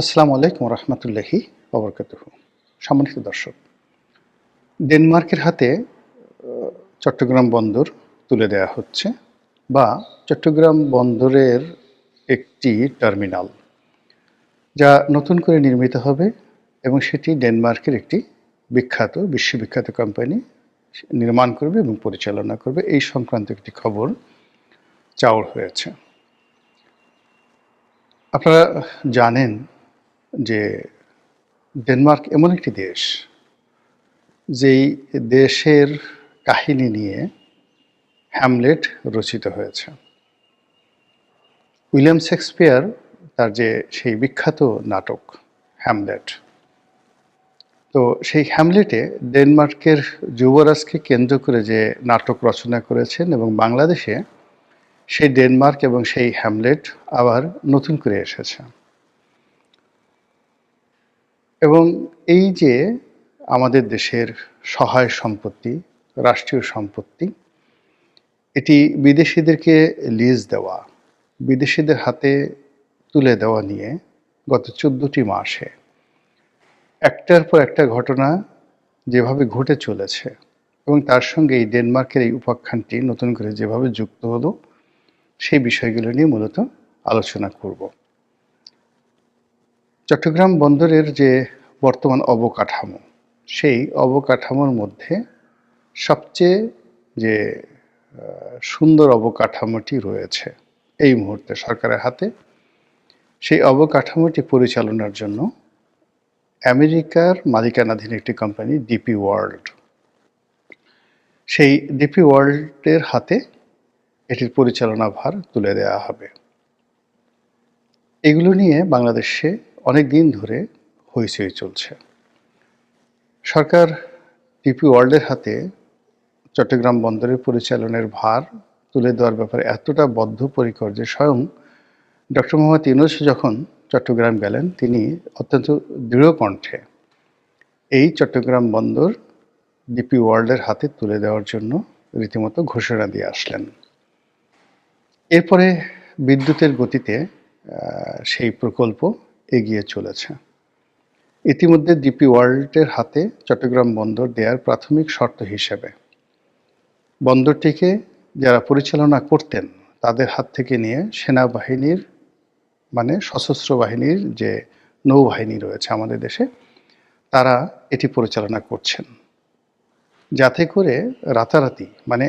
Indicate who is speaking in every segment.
Speaker 1: আসসালামু আলাইকুম রহমতুল্লাহি অবরকাত সম্মানিত দর্শক, ডেনমার্কের হাতে চট্টগ্রাম বন্দর তুলে দেওয়া হচ্ছে বা চট্টগ্রাম বন্দরের একটি টার্মিনাল, যা নতুন করে নির্মিত হবে এবং সেটি ডেনমার্কের একটি বিখ্যাত, বিশ্ববিখ্যাত কোম্পানি নির্মাণ করবে এবং পরিচালনা করবে। এই সংক্রান্ত একটি খবর চাউর হয়েছে। আপনারা জানেন যে ডেনমার্ক এমন একটি দেশ, যেই দেশের কাহিনী নিয়ে হ্যামলেট রচিত হয়েছে। উইলিয়াম শেক্সপিয়ার তার যে সেই বিখ্যাত নাটক, হ্যামলেট, তো সেই হ্যামলেটে ডেনমার্কের যুবরাজকে কেন্দ্র করে যে নাটক রচনা করেছেন এবং বাংলাদেশে সেই ডেনমার্ক এবং সেই হ্যামলেট আবার নতুন করে এসেছে। এবং এই যে আমাদের দেশের সহায় সম্পত্তি, রাষ্ট্রীয় সম্পত্তি, এটি বিদেশিদেরকে লিজ দেওয়া, বিদেশিদের হাতে তুলে দেওয়া নিয়ে গত চোদ্দটি মাসে একটার পর একটা ঘটনা যেভাবে ঘটে চলেছে এবং তার সঙ্গে এই ডেনমার্কের এই উপাখ্যানটি নতুন করে যেভাবে যুক্ত হলো, সেই বিষয়গুলো নিয়ে মূলত আলোচনা করব। চট্টগ্রাম বন্দরের যে বর্তমান অবকাঠামো, সেই অবকাঠামোর মধ্যে সবচেয়ে যে সুন্দর অবকাঠামোটি রয়েছে এই মুহূর্তে সরকারের হাতে। সেই অবকাঠামোটি পরিচালনার জন্য আমেরিকার মালিকানাধীন একটি কোম্পানি ডিপি ওয়ার্ল্ড। সেই ডিপি ওয়ার্ল্ডের হাতে এটির পরিচালনা ভার তুলে দেওয়া হবে। এগুলো নিয়ে বাংলাদেশে অনেক দিন ধরে হইচই চলছে। সরকার ডিপি ওয়ার্ল্ডের হাতে চট্টগ্রাম বন্দরের পরিচালনের ভার তুলে দেওয়ার ব্যাপারে এতটা বদ্ধপরিকর যে স্বয়ং ডক্টর মোহাম্মদ ইউনুস যখন চট্টগ্রাম গেলেন, তিনি অত্যন্ত দৃঢ় কণ্ঠে এই চট্টগ্রাম বন্দর ডিপি ওয়ার্ল্ডের হাতে তুলে দেওয়ার জন্য রীতিমতো ঘোষণা দিয়ে আসলেন। এরপরে বিদ্যুতের গতিতে সেই প্রকল্প এগিয়ে চলেছে। ইতিমধ্যে ডিপি ওয়ার্ল্ডের হাতে চট্টগ্রাম বন্দর দেওয়ার প্রাথমিক শর্ত হিসেবে। বন্দরটিকে যারা পরিচালনা করতেন, তাদের হাত থেকে নিয়ে সেনাবাহিনীর মানে সশস্ত্র বাহিনীর যে নৌবাহিনী রয়েছে আমাদের দেশে, তারা এটি পরিচালনা করছেন। যাতে করে রাতারাতি মানে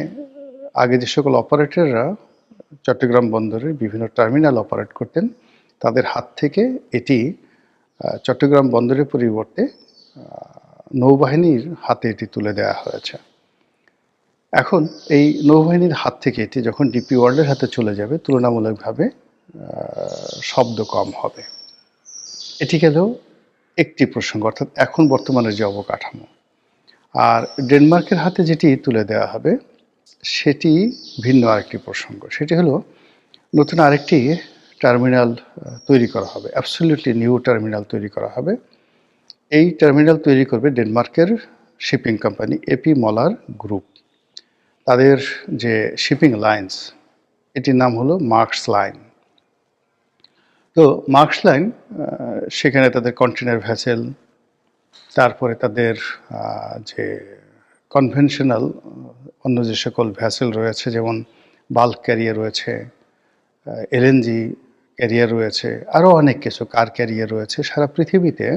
Speaker 1: আগে যে সকল অপারেটররা চট্টগ্রাম বন্দরের বিভিন্ন টার্মিনাল অপারেট করতেন তাদের হাত থেকে এটি চট্টগ্রাম বন্দরের পরিবর্তে নৌবাহিনীর হাতে এটি তুলে দেওয়া হয়েছে। এখন এই নৌবাহিনীর হাত থেকে এটি যখন ডিপি ওয়ার্ল্ডের হাতে চলে যাবে, তুলনামূলকভাবে শব্দ কম হবে। এটি গেল একটি প্রসঙ্গ, অর্থাৎ এখন বর্তমানের যে অবকাঠামো। আর ডেনমার্কের হাতে যেটি তুলে দেওয়া হবে, সেটি ভিন্ন আরেকটি প্রসঙ্গ। সেটি হলো, নতুন আরেকটি টার্মিনাল তৈরি করা হবে। অ্যাবসলিউটলি নিউ টার্মিনাল তৈরি করা হবে। এই টার্মিনাল তৈরি করবে ডেনমার্কের shipping company AP Moller group তাদের যে শিপিং লাইন্স এটির নাম হলো মার্কস লাইন তো মার্কস লাইন সেখানে তাদের কন্টেনার ভ্যাসেল তারপরে তাদের যে কনভেনশনাল অন্য যে সকল ভ্যাসেল রয়েছে, যেমন বাল্ক ক্যারিয়ার রয়েছে এলএনজি ক্যারিয়ার রয়েছে আরও অনেক কিছু কার ক্যারিয়ার রয়েছে, সারা পৃথিবীতে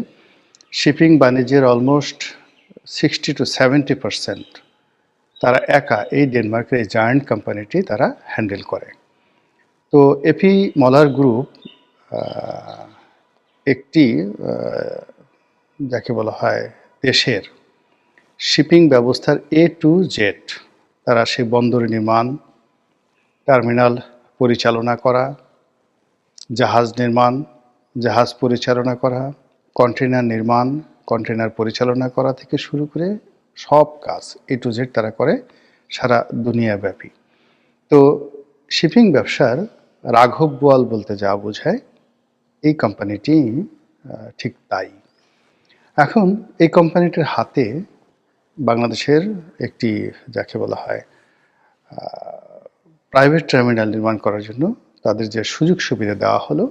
Speaker 1: শিপিং বাণিজ্যের almost sixty two seventy percent তারা একা এই ডেনমার্কের এই জায়ান্ট কোম্পানিটি তারা হ্যান্ডেল করে। তো এপি মলার গ্রুপ একটি যাকে বলা হয় দেশের শিপিং ব্যবস্থার এ টু জেড তারা সেই বন্দর নির্মাণ টার্মিনাল পরিচালনা করা জাহাজ নির্মাণ, জাহাজ পরিচালনা করা কন্টেনার নির্মাণ কন্টেনার পরিচালনা করা থেকে শুরু করে সব কাজ এ টু জেড তারা করে সারা দুনিয়াব্যাপী। তো শিপিং ব্যবসার রাঘব বোয়াল বলতে যা বোঝায়, এই কোম্পানিটি ঠিক তাই। এখন এই কোম্পানিটির হাতে বাংলাদেশের একটি, যাকে বলা হয় প্রাইভেট টার্মিনাল নির্মাণ করার জন্য তাদের যে সুযোগ সুবিধা দেওয়া হলো